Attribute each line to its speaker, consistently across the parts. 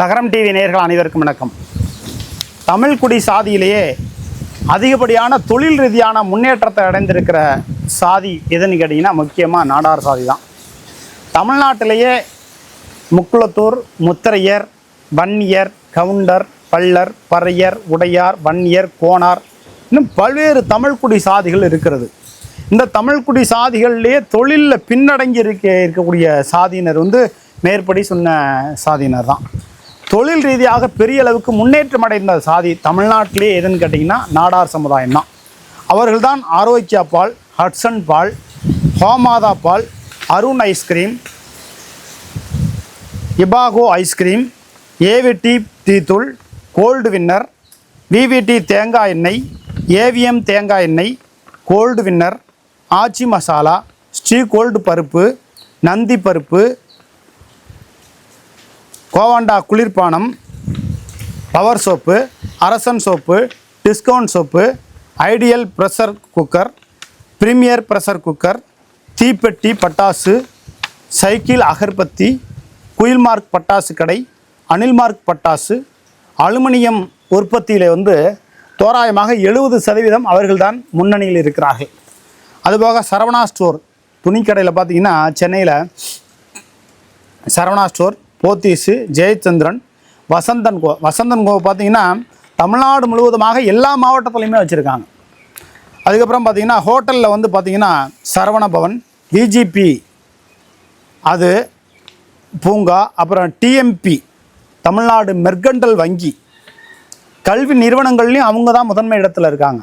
Speaker 1: லகரம் டிவி நேர்கள் அனைவருக்கும் வணக்கம். தமிழ்குடி சாதியிலேயே அதிகப்படியான தொழில் ரீதியான முன்னேற்றத்தை அடைந்திருக்கிற சாதி எதுன்னு கேட்டிங்கன்னா முக்கியமாக நாடார் சாதி தான். தமிழ்நாட்டிலேயே முக்குளத்தூர் முத்திரையர் வன்னியர் கவுண்டர் பள்ளர் பறையர் உடையார் வன்னியர் கோனார் இன்னும் பல்வேறு தமிழ்குடி சாதிகள் இருக்கிறது. இந்த தமிழ்குடி சாதிகள்லேயே தொழிலில் பின்னடங்கி இருக்க இருக்கக்கூடிய சாதியினர் வந்து மேற்படி சொன்ன சாதியினர் தான். தொழில் ரீதியாக பெரிய அளவுக்கு முன்னேற்றம் அடைந்த சாதி தமிழ்நாட்டிலே எதுன்னு கேட்டிங்கன்னா நாடார் சமுதாயம் தான் அவர்கள்தான் ஆரோக்கியா பால் ஹட்சன் பால் ஹோமாதா பால் Arun ice cream Ibaco ice cream AVT டீத்தூள் கோல்டு வின்னர் விவிடி தேங்காய் எண்ணெய் ஏவிஎம் தேங்காய் எண்ணெய் gold winner Aachi masala Sri gold பருப்பு நந்தி பருப்பு கோவாண்டா குளிர்பானம் power soap Arasan soap discount soap ideal pressure cooker premier pressure cooker தீப்பெட்டி பட்டாசு சைக்கிள் அகர்பத்தி குயில்மார்க் பட்டாசு கடை அனில்மார்க் பட்டாசு அலுமினியம் உற்பத்தியில் வந்து தோராயமாக எழுபது சதவீதம் அவர்கள்தான் முன்னணியில் இருக்கிறார்கள். அதுபோக சரவணா ஸ்டோர் துணிக்கடையில் பார்த்தீங்கன்னா சென்னையில் Saravana store Pothys Jayachandran Vasanthan co Vasanthan co பார்த்தீங்கன்னா தமிழ்நாடு முழுவதுமாக எல்லா மாவட்டத்துலையுமே வச்சுருக்காங்க. அதுக்கப்புறம் பார்த்தீங்கன்னா ஹோட்டலில் வந்து பார்த்தீங்கன்னா சரவணபவன் விஜிபி அது பூங்கா அப்புறம் டிஎம்பி தமிழ்நாடு மெர்கண்டல் வங்கி கல்வி நிறுவனங்கள்லையும் அவங்க தான் முதன்மை இடத்துல இருக்காங்க.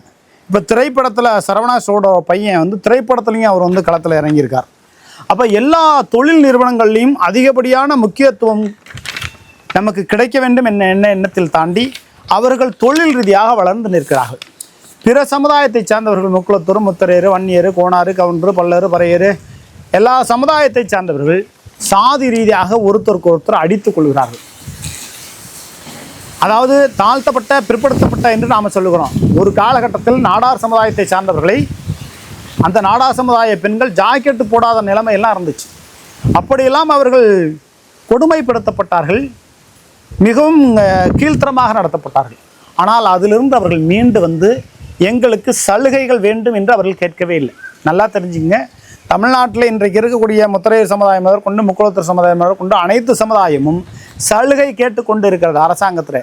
Speaker 1: இப்போ திரைப்படத்தில் சரவணா சோட பையன் வந்து திரைப்படத்துலையும் அவர் வந்து களத்தில் இறங்கியிருக்கார். அப்போ எல்லா தொழில் நிறுவனங்கள்லையும் அதிகப்படியான முக்கியத்துவம் நமக்கு கிடைக்க வேண்டும் என்ன என்ன எண்ணத்தில் தாண்டி அவர்கள் தொழில் ரீதியாக வளர்ந்து நிற்கிறார்கள். பிற சமுதாயத்தை சார்ந்தவர்கள் முக்குளத்தூர் முத்தரையர் வன்னியர் கோணாறு கவுண்டர் பல்லர் பறையர் எல்லா சமுதாயத்தை சார்ந்தவர்கள் சாதி ரீதியாக ஒருத்தருக்கு ஒருத்தர் அடித்துக் கொள்கிறார்கள். அதாவது தாழ்த்தப்பட்ட பிற்படுத்தப்பட்ட என்று நாம் சொல்லுகிறோம். ஒரு காலகட்டத்தில் நாடார் சமுதாயத்தை சார்ந்தவர்களை அந்த நாடா சமுதாய பெண்கள் ஜாக்கெட்டு போடாத நிலைமை எல்லாம் இருந்துச்சு. அப்படியெல்லாம் அவர்கள் கொடுமைப்படுத்தப்பட்டார்கள். மிகவும் கீழ்த்தரமாக நடத்தப்பட்டார்கள். ஆனால் அதிலிருந்து அவர்கள் மீண்டு வந்து எங்களுக்கு சலுகைகள் வேண்டும் என்று அவர்கள் கேட்கவே இல்லை. நல்லா தெரிஞ்சுங்க தமிழ்நாட்டில் இன்றைக்கு இருக்கக்கூடிய முத்திரையர் சமுதாயம் முதற்கொண்டு முக்குளத்தூர் சமுதாயம் முதற்கொண்டு அனைத்து சமுதாயமும் சலுகை கேட்டுக்கொண்டு இருக்கிறது அரசாங்கத்தில்.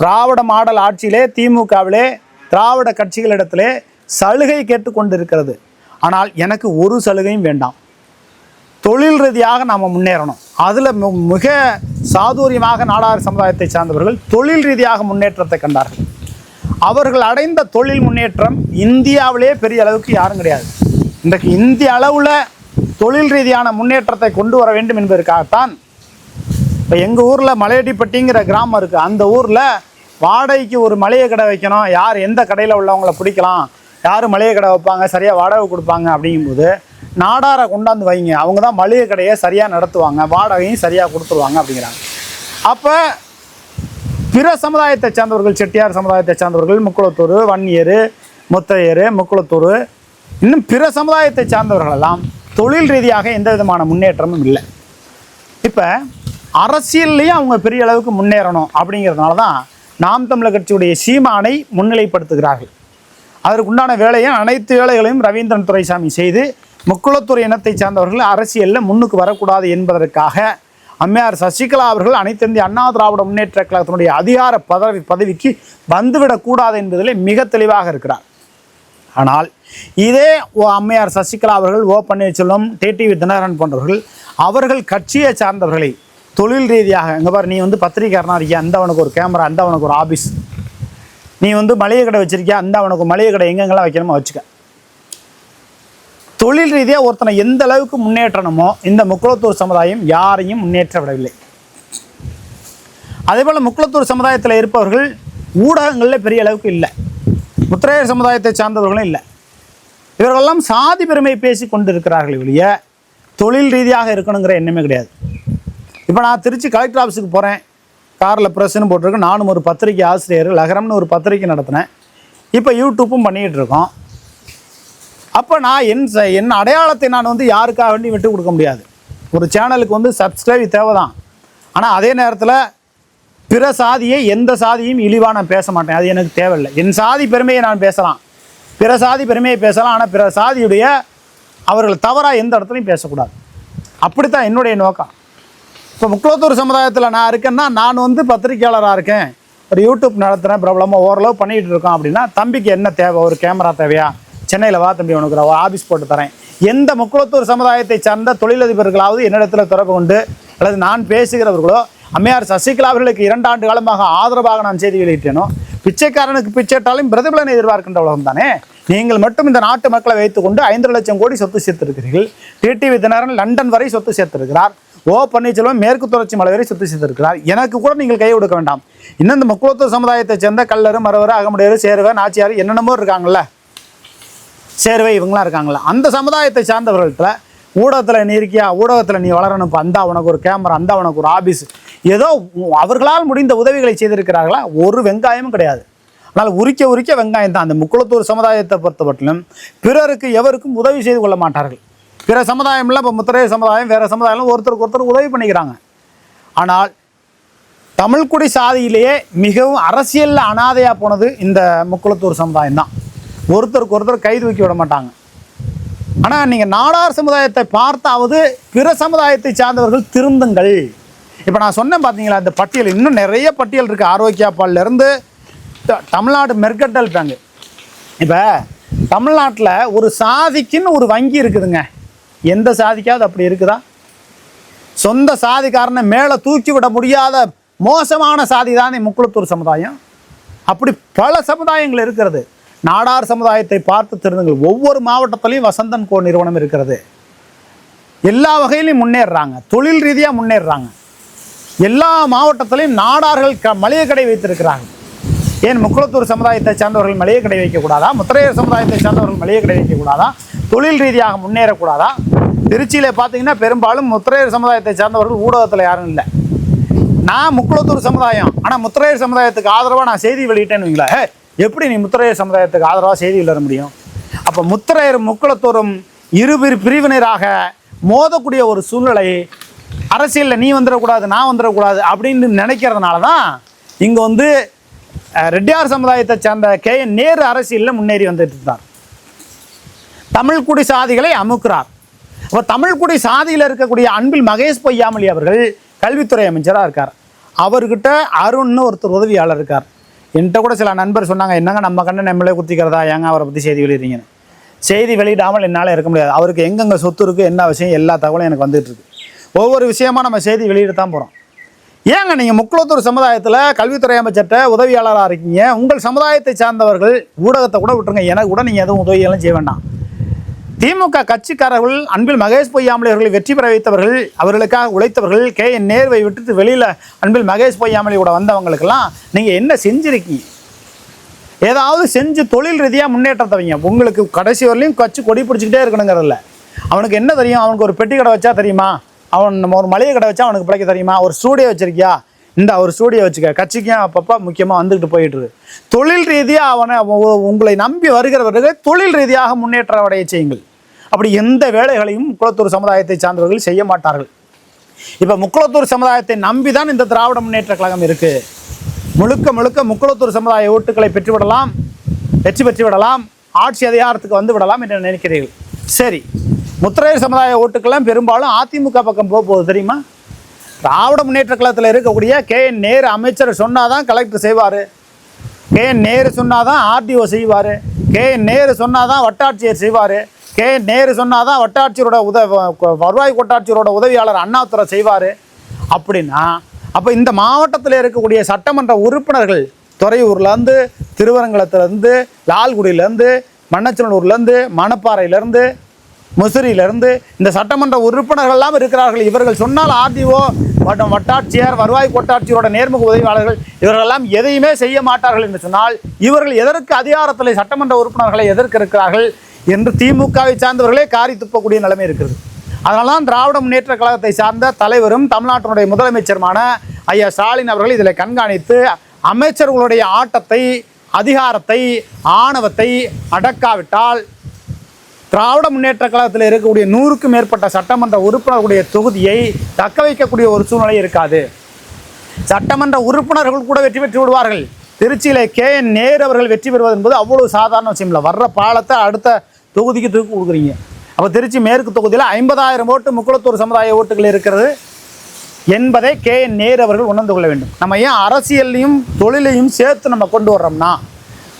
Speaker 1: திராவிட மாடல் ஆட்சியிலே திமுகவிலே திராவிட கட்சிகளிடத்திலே சலுகை கேட்டுக்கொண்டு இருக்கிறது ஆனால் எனக்கு ஒரு சலுகையும் வேண்டாம். தொழில் ரீதியாக நாம் முன்னேறணும். அதில் மிக சாதுரியமாக நாடார் சமுதாயத்தை சார்ந்தவர்கள் தொழில் ரீதியாக முன்னேற்றத்தை கண்டார்கள். அவர்கள் அடைந்த தொழில் முன்னேற்றம் இந்தியாவிலே பெரிய அளவுக்கு யாரும் கிடையாது. இன்றைக்கு இந்திய அளவில் தொழில் ரீதியான முன்னேற்றத்தை கொண்டு வர வேண்டும் என்பதற்காகத்தான் இப்போ எங்கள் ஊரில் மலையடிப்பட்டிங்கிற கிராமம் இருக்குது அந்த ஊரில் வாடகைக்கு ஒரு மளிகை கடை வைக்கணும். யார் எந்த கடையில் உள்ளவங்களை பிடிக்கலாம்? யார் மளிகை கடை வைப்பாங்க சரியாக வாடகை கொடுப்பாங்க அப்படிங்கும்போது நாடாரை கொண்டாந்து வைங்க. அவங்க தான் மளிகை கடையை சரியாக நடத்துவாங்க வாடகையும் சரியாக கொடுத்துருவாங்க அப்படிங்கிறாங்க. அப்போ பிற சமுதாயத்தை சார்ந்தவர்கள் செட்டியார் சமுதாயத்தை சார்ந்தவர்கள் முக்குளத்தூர் வன்னியர் முத்தையர் முக்குளத்தூர் இன்னும் பிற சமுதாயத்தை சார்ந்தவர்களெல்லாம் தொழில் ரீதியாக எந்த விதமான முன்னேற்றமும் இல்லை. இப்போ அரசியல்லையும் அவங்க பெரிய அளவுக்கு முன்னேறணும் அப்படிங்கிறதுனால தான் நாம் தமிழர் கட்சியுடைய சீமானை முன்னிலைப்படுத்துகிறார்கள். அதற்குண்டான வேலையை அனைத்து வேலைகளையும் ரவீந்திரன் துரைசாமி செய்து முக்குளத்துறை இனத்தை சார்ந்தவர்கள் அரசியலில் முன்னுக்கு வரக்கூடாது என்பதற்காக அம்மையார் சசிகலா அவர்கள் அனைத்து இந்திய அண்ணா திராவிட முன்னேற்ற கழகத்தினுடைய அதிகார பதவி பதவிக்கு வந்துவிடக்கூடாது என்பதிலே மிக தெளிவாக இருக்கிறார். ஆனால் இதே ஓ அம்மையார் சசிகலா அவர்கள் ஓ பன்னீர்செல்வம் டிடிவி தினகரன் போன்றவர்கள் அவர்கள் கட்சியை சார்ந்தவர்களை தொழில் ரீதியாக இங்கே பாரு நீ வந்து பத்திரிக்கையாரனா இருக்கியா? அந்தவனுக்கு ஒரு கேமரா அந்தவனுக்கு ஒரு ஆபீஸ் நீ வந்து மளிகை கடை வச்சிருக்கியா? அந்த அவனுக்கு மளிகை கடை எங்கெங்கெல்லாம் வைக்கணுமோ வச்சுக்க. தொழில் ரீதியாக ஒருத்தனை எந்த அளவுக்கு முன்னேற்றணுமோ இந்த முக்குளத்தூர் சமுதாயம் யாரையும் முன்னேற்ற விடவில்லை அதே போல் முக்குளத்தூர் சமுதாயத்தில் இருப்பவர்கள் ஊடகங்களில் பெரிய அளவுக்கு இல்லை. முத்திரையர் சமுதாயத்தை சார்ந்தவர்களும் இல்லை. இவர்களெல்லாம் சாதி பெருமை பேசி கொண்டு இருக்கிறார்கள் ஒழிய தொழில் ரீதியாக இருக்கணுங்கிற எண்ணமே கிடையாது. இப்போ நான் திருச்சி கலெக்டர் ஆஃபீஸுக்கு போகிறேன் காரில் ப்ரெஸ்ஸுன்னு போட்டிருக்கு. நானும் ஒரு பத்திரிக்கை ஆசிரியர் லகரம்னு ஒரு பத்திரிக்கை நடத்தினேன். இப்போ யூடியூப்பும் பண்ணிகிட்டு இருக்கோம். அப்போ நான் என் என் அடையாளத்தை நான் வந்து யாருக்காக வேண்டி விட்டு கொடுக்க முடியாது. ஒரு சேனலுக்கு வந்து சப்ஸ்கிரைப் தேவை தான் ஆனால் அதே நேரத்தில் பிற சாதியை எந்த சாதியும் இழிவாக நான் பேச மாட்டேன். அது எனக்கு தேவையில்லை. என் சாதி பெருமையை நான் பேசலாம். பிற சாதி பெருமையை பேசலாம். ஆனால் பிற சாதியுடைய அவர்கள் தவறாக எந்த இடத்துலையும் பேசக்கூடாது. அப்படித்தான் என்னுடைய நோக்கம். இப்போ முக்குளத்தூர் சமுதாயத்தில் நான் இருக்கேன்னா நான் வந்து பத்திரிக்கையாளராக இருக்கேன். ஒரு யூடியூப் நடத்துகிறேன் பிரபலமாக ஓரளவு பண்ணிகிட்டு இருக்கோம் அப்படின்னா தம்பிக்கு என்ன தேவை? ஒரு கேமரா தேவையா? சென்னையில் வா தம்பி உனக்கு நான் ஆஃபீஸ் போட்டு தரேன். எந்த முக்குளத்தூர் சமுதாயத்தை சார்ந்த தொழிலதிபர்களாவது என்னிடத்தில் தொடர்பு கொண்டு அல்லது நான் பேசுகிறவர்களோ அம்மையார் சசிகலா அவர்களுக்கு இரண்டு ஆண்டு காலமாக ஆதரவாக நான் செய்தி வெளியிட்டேனோ பிச்சைக்காரனுக்கு பிச்சைட்டாலும் பிரதிபலனை எதிர்பார்க்கின்ற உலகம் தானே? நீங்கள் மட்டும் இந்த நாட்டு மக்களை வைத்துக்கொண்டு ஐந்து லட்சம் கோடி சொத்து சேர்த்திருக்கிறீர்கள். டிடிவி தினரன் லண்டன் வரை சொத்து சேர்த்திருக்கிறார். ஓ பன்னீர்செல்வம் மேற்கு தொடர்ச்சி மலை வரை சொத்து சேர்த்திருக்கிறார் எனக்கு கூட நீங்கள் கை கொடுக்க வேண்டாம். இன்னும் இந்த முக்குளத்துவ சமுதாயத்தை சேர்ந்த கல்லர் மரவர் அகமுடையர் சேருவர் நாச்சியார் என்னென்னமோ இருக்காங்கல்ல. சேர்வை இவங்களாம் இருக்காங்களா அந்த சமுதாயத்தை சார்ந்தவர்கள்ட்ட ஊடகத்தில் நீ இருக்கியா? ஊடகத்தில் நீ வளரணும் அந்தா உனக்கு ஒரு கேமரா அந்தா உனக்கு ஒரு ஆபீஸ் ஏதோ அவர்களால் முடிந்த உதவிகளை செய்திருக்கிறார்களா? ஒரு வெங்காயமும் கிடையாது. ஆனால் உரிக்க உரிக்க வெங்காயம் தான் அந்த முக்குளத்தூர் சமுதாயத்தை பொறுத்தவரையிலும் பிறருக்கு எவருக்கும் உதவி செய்து கொள்ள மாட்டார்கள். பிற சமுதாயம்ல இப்போ முத்திரைய சமுதாயம் வேறு சமுதாயம் ஒருத்தருக்கு ஒருத்தர் உதவி பண்ணிக்கிறாங்க. ஆனால் தமிழ்குடி சாதியிலேயே மிகவும் அரசியலில் அனாதையாக போனது இந்த முக்குளத்தூர் சமுதாயம் தான். ஒருத்தருக்கு ஒருத்தர் கை தூக்கி விட மாட்டாங்க. ஆனால் நீங்கள் நாடார் சமுதாயத்தை பார்த்தாவது பிற சமுதாயத்தை சார்ந்தவர்கள் திருந்துங்கள். இப்போ நான் சொன்னேன் பார்த்தீங்களா இந்த பட்டியல் இன்னும் நிறைய பட்டியல் இருக்குது ஆரோக்கியா பால்லேருந்து தமிழ்நாடு மெர்கட்டல் பேங்கு. இப்போ தமிழ்நாட்டில் ஒரு சாதிக்குன்னு ஒரு வங்கி இருக்குதுங்க. எந்த சாதிக்காவது அப்படி இருக்குதா? சொந்த சாதிக்காரனை மேலே தூக்கி விட முடியாத மோசமான சாதி தானே முக்குளத்தூர் சமுதாயம்? அப்படி பல சமுதாயங்கள் இருக்கிறது. நாடார் சமுதாயத்தை பார்த்து திருந்துங்கள். ஒவ்வொரு மாவட்டத்திலையும் வசந்தன் கோ நிறுவனம் இருக்கிறது. எல்லா வகையிலையும் முன்னேறுறாங்க. தொழில் ரீதியாக முன்னேறுறாங்க. எல்லா மாவட்டத்திலையும் நாடார்கள் க மளிகை கடை வைத்திருக்கிறாங்க. ஏன் முக்குளத்தூர் சமுதாயத்தை சார்ந்தவர்கள் மளிகை கடை வைக்கக்கூடாதா? முத்திரையர் சமுதாயத்தை சார்ந்தவர்கள் மளிகை கடை வைக்கக்கூடாதா? தொழில் ரீதியாக முன்னேறக்கூடாதா? திருச்சியில் பார்த்தீங்கன்னா பெரும்பாலும் முத்திரையர் சமுதாயத்தை சார்ந்தவர்கள் ஊடகத்தில் யாரும் இல்லை. நான் முக்குளத்தூர் சமுதாயம். ஆனால் முத்திரையர் சமுதாயத்துக்கு ஆதரவாக நான் செய்தி வெளியிட்டேன்னு வைங்களா எப்படி நீ முத்திரையர் சமுதாயத்துக்கு ஆதரவாக செய்தி வெளியிட முடியும்? அப்போ முத்திரையர் முக்குளத்தூரும் இரு பிரிவினராக மோதக்கூடிய ஒரு சூழ்நிலை அரசியலில் நீ வந்துடக்கூடாது நான் வந்துடக்கூடாது அப்படின்னு நினைக்கிறதுனால தான் இங்கே வந்து ரெட்டியார் சமுதாயத்தை சேர்ந்த கே நேரு அரசியலில் முன்னேறி வந்துட்டு இருந்தார் தமிழ்குடி சாதிகளை அமுக்கிறார். அப்போ தமிழ்குடி சாதியில் இருக்கக்கூடிய அன்பில் மகேஷ் பொய்யாமொழி அவர்கள் கல்வித்துறை அமைச்சராக இருக்கார். அவர்கிட்ட அருண்னு ஒருத்தர் உதவியாளர் இருக்கார். என்கிட்ட கூட சில நண்பர் சொன்னாங்க என்னங்க நம்ம கண்ணை நம்மளே குத்திக்கிறதா? ஏங்க அவரை பற்றி செய்தி வெளியிடுறீங்கன்னு? செய்தி வெளியிடாமல் என்னால் இருக்க முடியாது. அவருக்கு எங்கெங்கே சொத்து இருக்குது என்ன விஷயம் எல்லா தகவலும் எனக்கு வந்துட்டு இருக்கு. ஒவ்வொரு விஷயமா நம்ம செய்தி வெளியிட தான் போகிறோம் ஏங்க நீங்கள் முக்குளத்தூர் சமுதாயத்தில் கல்வித்துறை அமைச்சர்கிட்ட உதவியாளராக இருக்கீங்க? உங்கள் சமுதாயத்தை சார்ந்தவர்கள் ஊடகத்தை கூட விட்டுருங்க. எனக்கு கூட நீங்கள் எதுவும் உதவியெல்லாம் செய்ய வேண்டாம். திமுக கட்சிக்காரர்கள் அன்பில் மகேஷ் பொய்யாமலை அவர்களை வெற்றி பெற வைத்தவர்கள் அவர்களுக்காக உழைத்தவர்கள் கே என் நேர்வை விட்டுட்டு வெளியில் அன்பில் மகேஷ் பொய்யாமலை கூட வந்தவங்களுக்கெல்லாம் நீங்கள் என்ன செஞ்சுருக்கீங்க ஏதாவது செஞ்சு தொழில் ரீதியாக முன்னேற்றத்தை வைங்க. உங்களுக்கு கடைசி வரலையும் கட்சி கொடி பிடிச்சிக்கிட்டே இருக்கணுங்கிறதில்ல. அவனுக்கு என்ன தெரியும்? அவனுக்கு ஒரு பெட்டி கடை வச்சா தெரியுமா? அவன் நம்ம ஒரு மளிகை கடை வச்சா அவனுக்கு பிழைக்க தெரியுமா? ஒரு ஸ்டூடியோ வச்சிருக்கியா? இந்த ஒரு ஸ்டூடியோ வச்சுக்க. கட்சிக்கும் அப்பப்போ முக்கியமாக வந்துக்கிட்டு போயிட்டு தொழில் ரீதியாக அவனை உங்களை நம்பி வருகிறவர்கள் தொழில் ரீதியாக முன்னேற்ற அடைய செய்யுங்கள். அப்படி எந்த வேலைகளையும் முக்குளத்தூர் சமுதாயத்தை சார்ந்தவர்கள் செய்ய மாட்டார்கள். இப்போ முக்குளத்தூர் சமுதாயத்தை நம்பி தான் இந்த திராவிட முன்னேற்ற கழகம் இருக்கு. முழுக்க முழுக்க முக்குளத்தூர் சமுதாய ஓட்டுகளை பெற்றுவிடலாம் வெற்றி பெற்று விடலாம் ஆட்சி அதிகாரத்துக்கு வந்து விடலாம் என்று நினைக்கிறீர்கள். சரி முத்திரையர் சமுதாய ஓட்டுக்கெல்லாம் பெரும்பாலும் அதிமுக பக்கம் போக போகுது தெரியுமா? திராவிட முன்னேற்ற கழகத்தில் இருக்கக்கூடிய கே. என். நேரு அமைச்சர் சொன்னாதான் கலெக்டர் செய்வார். கே. என். நேரு சொன்னாதான் ஆர்டிஓ செய்வார். கே. என். நேரு சொன்னாதான் வட்டாட்சியர் செய்வார். கே நேரு சொன்னாதான் வட்டாட்சியரோட உத வருவாய் கோட்டாட்சியரோட உதவியாளர் அண்ணாதுரை செய்வார் அப்படின்னா அப்போ இந்த மாவட்டத்தில் இருக்கக்கூடிய சட்டமன்ற உறுப்பினர்கள் துறையூர்லேருந்து திருவரங்கலத்துலேருந்து லால்குடியிலேருந்து மண்ணச்சநல்லூர்லேருந்து மணப்பாறையிலேருந்து முசிறியிலிருந்து இந்த சட்டமன்ற உறுப்பினர்கள் எல்லாம் இருக்கிறார்கள். இவர்கள் சொன்னால் ஆர்டிஓ மற்றும் வட்டாட்சியர் வருவாய் கோட்டாட்சியரோட நேர்முக உதவியாளர்கள் இவர்களெல்லாம் எதையுமே செய்ய மாட்டார்கள் என்று சொன்னால் இவர்கள் எதற்கு அதிகாரத்தில் சட்டமன்ற உறுப்பினர்களை எதற்கு இருக்கிறார்கள் என்று திமுகவை சார்ந்தவர்களே காரி துப்பக்கூடிய நிலைமை இருக்கிறது. அதனால தான் திராவிட முன்னேற்ற கழகத்தை சார்ந்த தலைவரும் தமிழ்நாட்டினுடைய முதலமைச்சருமான ஐயா ஸ்டாலின் அவர்கள் இதில் கண்காணித்து அமைச்சர்களுடைய ஆட்டத்தை அதிகாரத்தை ஆணவத்தை அடக்காவிட்டால் திராவிட முன்னேற்ற கழகத்தில் இருக்கக்கூடிய நூறுக்கும் மேற்பட்ட சட்டமன்ற உறுப்பினர்களுடைய தொகுதியை தக்க வைக்கக்கூடிய ஒரு சூழ்நிலை இருக்காது. சட்டமன்ற உறுப்பினர்கள் கூட வெற்றி பெற்று விடுவார்கள். திருச்சியில் கே. என். நேரு அவர்கள் வெற்றி பெறுவது என்பது அவ்வளோ சாதாரண விஷயம் இல்லை. வர்ற பாலத்தை அடுத்த தொகுதிக்கு தூக்கி கொடுக்குறீங்க. அப்போ திருச்சி மேற்கு தொகுதியில் ஐம்பதாயிரம் ஓட்டு முக்குளத்தூர் சமுதாய ஓட்டுகள் இருக்கிறது என்பதை கே. என். நேரு அவர்கள் உணர்ந்து கொள்ள வேண்டும். நம்ம ஏன் அரசியலையும் தொழிலையும் சேர்த்து நம்ம கொண்டு வர்றோம்னா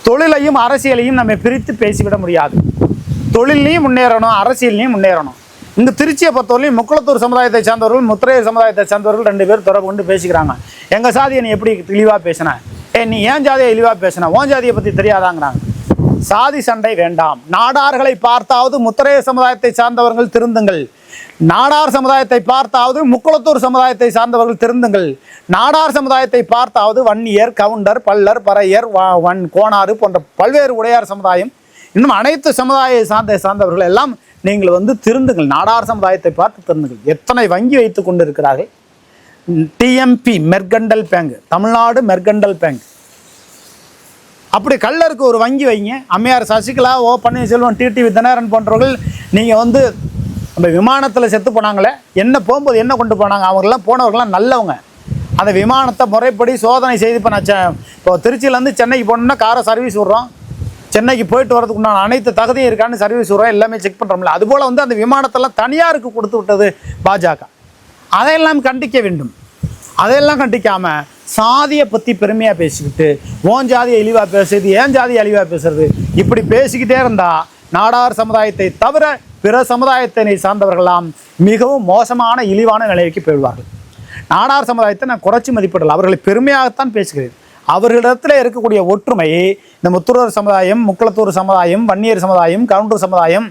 Speaker 1: தொழிலையும் அரசியலையும் நம்ம பிரித்து பேசிவிட முடியாது. தொழிலையும் முன்னேறணும் அரசியலையும் முன்னேறணும். இங்கே திருச்சியை பொறுத்தவரையும் முக்குளத்தூர் சமுதாயத்தை சார்ந்தவர்கள் முத்திரையர் சமுதாயத்தை சார்ந்தவர்கள் ரெண்டு பேர் தொடர்பு கொண்டு பேசிக்கிறாங்க. எங்கள் சாதியை நீ எப்படி தெளிவாக பேசின? ஏ நீ ஏன் ஜாதியை இழிவாக பேசின? ஓன் ஜாதியை பற்றி தெரியாதாங்கிறாங்க. சாதி சண்டை வேண்டாம். நாடார்களை பார்த்தாவது முத்திரையர் சமுதாயத்தை சார்ந்தவர்கள் திருந்துங்கள். நாடார் சமுதாயத்தை பார்த்தாவது முக்குளத்தூர் சமுதாயத்தை சார்ந்தவர்கள் திருந்துங்கள். நாடார் சமுதாயத்தை பார்த்தாவது வன்னியர் கவுண்டர் பல்லர் பறையர் வன் கோணாறு போன்ற பல்வேறு உடையார் சமுதாயம் இன்னும் அனைத்து சமுதாய சார்ந்த சார்ந்தவர்கள் எல்லாம் நீங்கள் வந்து திருந்துங்கள். நாடார் சமுதாயத்தை பார்த்து திருந்துங்கள். எத்தனை வங்கி வைத்து கொண்டிருக்கிறார்கள்? TMB mercantile bank Tamil Nadu mercantile bank அப்படி கல்லருக்கு ஒரு வங்கி வைங்க. அம்மையார் சசிகலா ஓ பன்னீர்செல்வம் டிடிவி தினகரன் போன்றவர்கள் நீங்கள் வந்து நம்ம விமானத்தில் செத்து போனாங்களே என்ன போகும்போது என்ன கொண்டு போனாங்க? அவங்களெலாம் போனவர்கள்லாம் நல்லவங்க. அந்த விமானத்தை முறைப்படி சோதனை செய்து இப்போ நான் இப்போ திருச்சியிலேருந்து சென்னைக்கு போகணுன்னா காரை சர்வீஸ் விட்றோம். சென்னைக்கு போயிட்டு வரதுக்கு உண்டான அனைத்து தகுதியும் இருக்கான்னு சர்வீஸ் உரம் எல்லாமே செக் பண்ணுறோம்ல அதுபோல் வந்து அந்த விமானத்தெல்லாம் தனியாருக்கு கொடுத்து விட்டது பாஜக. அதையெல்லாம் கண்டிக்க வேண்டும். அதையெல்லாம் கண்டிக்காமல் சாதியை பற்றி பெருமையாக பேசிக்கிட்டு ஓன் ஜாதியை இழிவாக பேசுறது ஏன் ஜாதியை இழிவாக பேசுறது இப்படி பேசிக்கிட்டே இருந்தால் நாடார் சமுதாயத்தை தவிர பிற சமுதாயத்தினை சார்ந்தவர்களாம் மிகவும் மோசமான இழிவான நிலைக்கு போயிடுவார்கள். நாடார் சமுதாயத்தை நான் குறைச்சி மதிப்பிடல. அவர்களை பெருமையாகத்தான் பேசுகிறேன். அவர்களிடத்தில் இருக்கக்கூடிய ஒற்றுமை இந்த முத்துரர் சமுதாயம் முக்குளத்தூர் சமுதாயம் வன்னியர் சமுதாயம் கவுண்டர் சமுதாயம்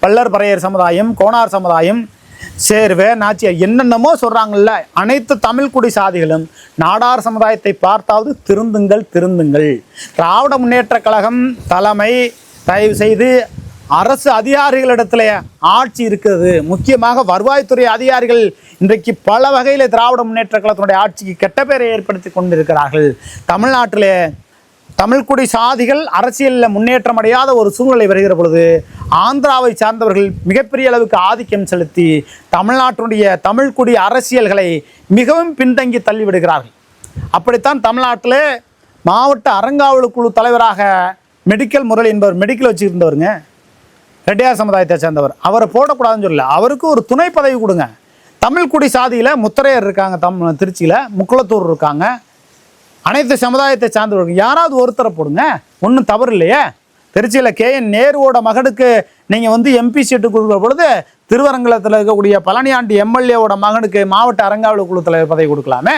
Speaker 1: பல்லர் பறையர் சமுதாயம் கோணார் சமுதாயம் சேர்வே நாச்சியார் என்னென்னமோ சொல்கிறாங்கல்ல அனைத்து தமிழ் குடி சாதிகளும் நாடார் சமுதாயத்தை பார்த்தாவது திருந்துங்கள் திருந்துங்கள். திராவிட முன்னேற்ற கழகம் தலைமை தயவு செய்து அரசு அதிகாரிகளிடத்துல ஆட்சி இருக்கிறது. முக்கியமாக வருவாய்த்துறை அதிகாரிகள் இன்றைக்கு பல வகையில் திராவிட முன்னேற்ற கழகத்தினுடைய ஆட்சிக்கு கெட்ட பெயரை ஏற்படுத்தி கொண்டிருக்கிறார்கள். தமிழ்நாட்டிலே தமிழ்குடி சாதிகள் அரசியலில் முன்னேற்றம் அடையாத ஒரு சூழ்நிலை வருகிற பொழுது ஆந்திராவை சார்ந்தவர்கள் மிகப்பெரிய அளவுக்கு ஆதிக்கம் செலுத்தி தமிழ்நாட்டினுடைய தமிழ்குடி அரசியல்களை மிகவும் பின்தங்கி தள்ளிவிடுகிறார்கள். அப்படித்தான் தமிழ்நாட்டில் மாவட்ட அறங்காவல் குழு தலைவராக மெடிக்கல் முரளி என்பவர் மெடிக்கல் வச்சுருந்தவருங்க. ரெட்டியார் சமுதாயத்தை சேர்ந்தவர். அவரை போடக்கூடாதுன்னு சொல்லல. அவருக்கு ஒரு துணை பதவி கொடுங்க. தமிழ்குடி சாதியில் முத்தரையர் இருக்காங்க தம் திருச்சியில். முக்குளத்தூர் இருக்காங்க. அனைத்து சமுதாயத்தை சார்ந்தவர்கள். யாராவது ஒருத்தரை போடுங்க. ஒன்றும் தவறு இல்லையே. திருச்சியில் கே. என். நேருவோட மகனுக்கு நீங்கள் வந்து எம்பி சீட்டு கொடுக்குற பொழுது திருவரங்கலத்தில் இருக்கக்கூடிய பழனியாண்டி எம்எல்ஏவோட மகனுக்கு மாவட்ட அறங்காவலர் குழு தலைவர் பதவி கொடுக்கலாமே?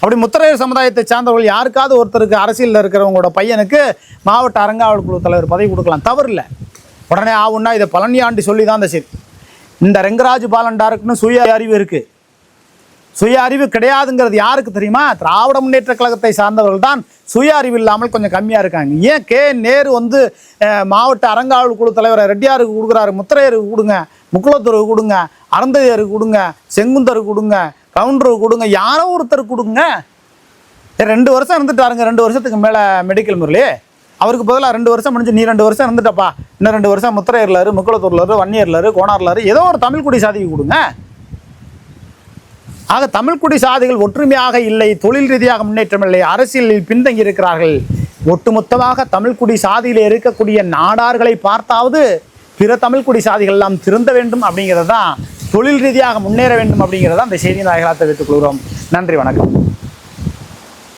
Speaker 1: அப்படி முத்தரையர் சமுதாயத்தை சார்ந்தவர்கள் யாருக்காவது ஒருத்தருக்கு அரசியலில் இருக்கிறவங்களோட பையனுக்கு மாவட்ட அரங்காவல் குழு தலைவர் பதவி கொடுக்கலாம். தவறு இல்லை. உடனே ஆவுன்னா இதை பழனியாண்டி சொல்லி தான் அந்த சரி. இந்த ரெங்கராஜ் பாலண்டாருக்குன்னு சுய அறிவு இருக்குது சுய அறிவு கிடையாதுங்கிறது யாருக்கு தெரியுமா? திராவிட முன்னேற்ற கழகத்தை சார்ந்தவர்கள் தான் சுய அறிவு இல்லாமல் கொஞ்சம் கம்மியாக இருக்காங்க. ஏன் கே நேரு வந்து மாவட்ட அறங்காவல் குழு தலைவரை ரெட்டியாருக்கு கொடுக்குறாரு முத்திரையருக்கு கொடுங்க முக்குளத்தூருக்கு கொடுங்க அறந்தையருக்கு கொடுங்க செங்குந்தருக்கு கொடுங்க கவுண்டருக்கு கொடுங்க யாரோ ஒருத்தருக்கு கொடுங்க. ரெண்டு வருஷம் இருந்துட்டாருங்க ரெண்டு வருஷத்துக்கு மேலே மெடிக்கல் முறையிலே. அவருக்கு பதிலாக ரெண்டு வருஷம் முடிஞ்சு நீ ரெண்டு வருஷம் இருந்துட்டப்பா. இன்னும் ரெண்டு வருஷம் முத்திரையர்லாரு முக்குளத்தூர்லாரு வன்னியர்லாரு கோணார்லாரு ஏதோ ஒரு தமிழ்குடி சாதிக்கு கொடுங்க. ஆக தமிழ்குடி சாதிகள் ஒற்றுமையாக இல்லை தொழில் ரீதியாக முன்னேற்றம் இல்லை அரசியலில் பின்தங்கி இருக்கிறார்கள். ஒட்டுமொத்தமாக தமிழ்குடி சாதியில் இருக்கக்கூடிய நாடார்களை பார்த்தாவது பிற தமிழ்குடி சாதிகள் எல்லாம் திருந்த வேண்டும் அப்படிங்கிறது தான் தொழில் ரீதியாக முன்னேற வேண்டும் அப்படிங்கிறத அந்த செய்தி நாயகராக தெரிவித்துக் கொள்கிறோம். நன்றி வணக்கம்.